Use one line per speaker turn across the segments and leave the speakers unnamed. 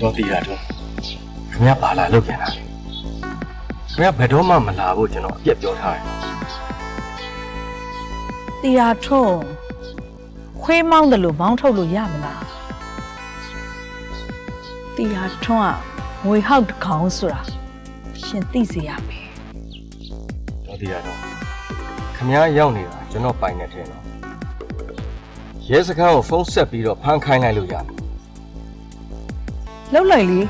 တော့တည်တာတော့ခင်ဗျာဘာလာလုပ်ပြန်တာလဲခင်ဗျာဘယ်တော့မှမလာဘူးကျွန်တော်အပြက်ပြောထားတယ်
တီယာထွန်းခွေးမောင်းတယ်လို့မောင်းထုတ်လို့ရမလားတီယာထွန်းကငွေဟောက်တစ်ကောင်ဆိုတာရှင်သိစေရမယ်
တော့တည်တာတော့ခင်ဗျာရောက်နေတာကျွန်တော်ပိုင်နေတယ်နော်ရဲစခန်းကိုဖုန်းဆက်ပြီးတော့ဖမ်းခိုင်းလိုက်လို့ရတယ်
လှုပ်လိုက်လေရဲ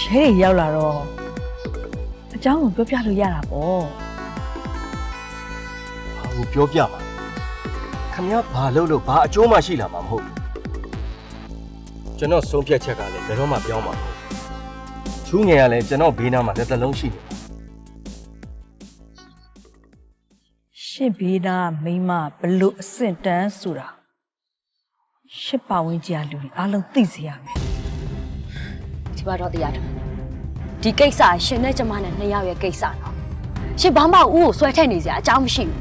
တွေရောက်လာတော့အเจ้าကိုပြောပြလို့ရတာပေါ့
ဘာကိုပြောပြမှာခင်ဗျာဘာလုပ်လို့ဘာအကျိုးမှရှိလာမှာမဟုတ်ဘူးကျွန်တော်ဆုံးဖြတ်ချက်ကလည်းဘယ်တော့မှပြောင်းမှာမဟုတ်ဘူးချူးငယ်ကလည်းကျွန်တော်ဘေးနားမှာတစ်သက်လုံးရှိနေတယ်
ရှစ်ဘေးသားမိန်းမဘလို့အဆင့်တန်းဆိုတာရှစ်ပါဝင်ကြီးလူတွေအားလုံးသိစေရမယ်
ဒီမှာတော့တရားတယ်ဒီကိစ္စကရှင်နဲ့ကျမနဲ့နှစ်ယောက်ရဲ့ကိစ္စတော့ရှင်ဘာမှဦးကိုဆွဲထည့်နေစရာအကြောင်းမရှိဘူး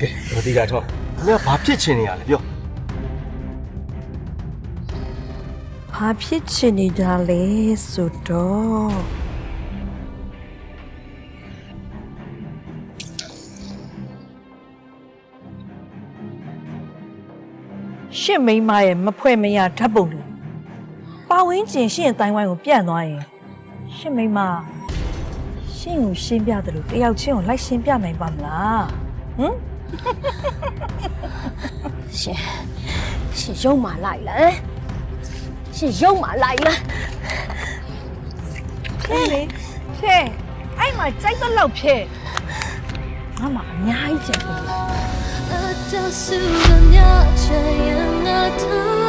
ကဲတော့တည်တာတော့ခင်ဗျာဘာဖြစ်ချင်နေရလဲပြော
ဘာဖြစ်ချင်နေတာလဲဆိုတော့ရှစ်မိန်းမရဲ့မဖွဲ့မရဓာတ်ပုံတွေ ပါဝင်းကျင်ရှင့်အတိုင်းဝိုင်းကိုပြန့်သွားရင်ရှစ်မိန်းမရှင့်ကိုရှင်းပြတယ်လို့တယောက်ချင်းကိုလိုက်ရှင်းပြနိုင်ပါမလားဟမ်
ရှင်ရှင်ရုံမာလိုက်လားရှင်ရုံမာလိုက်လား
ဖြစ်လေဖြစ်အဲ့မှာကြိုက်တော့လောက်ဖြစ်ငါမှအများကြီးကျန်တယ်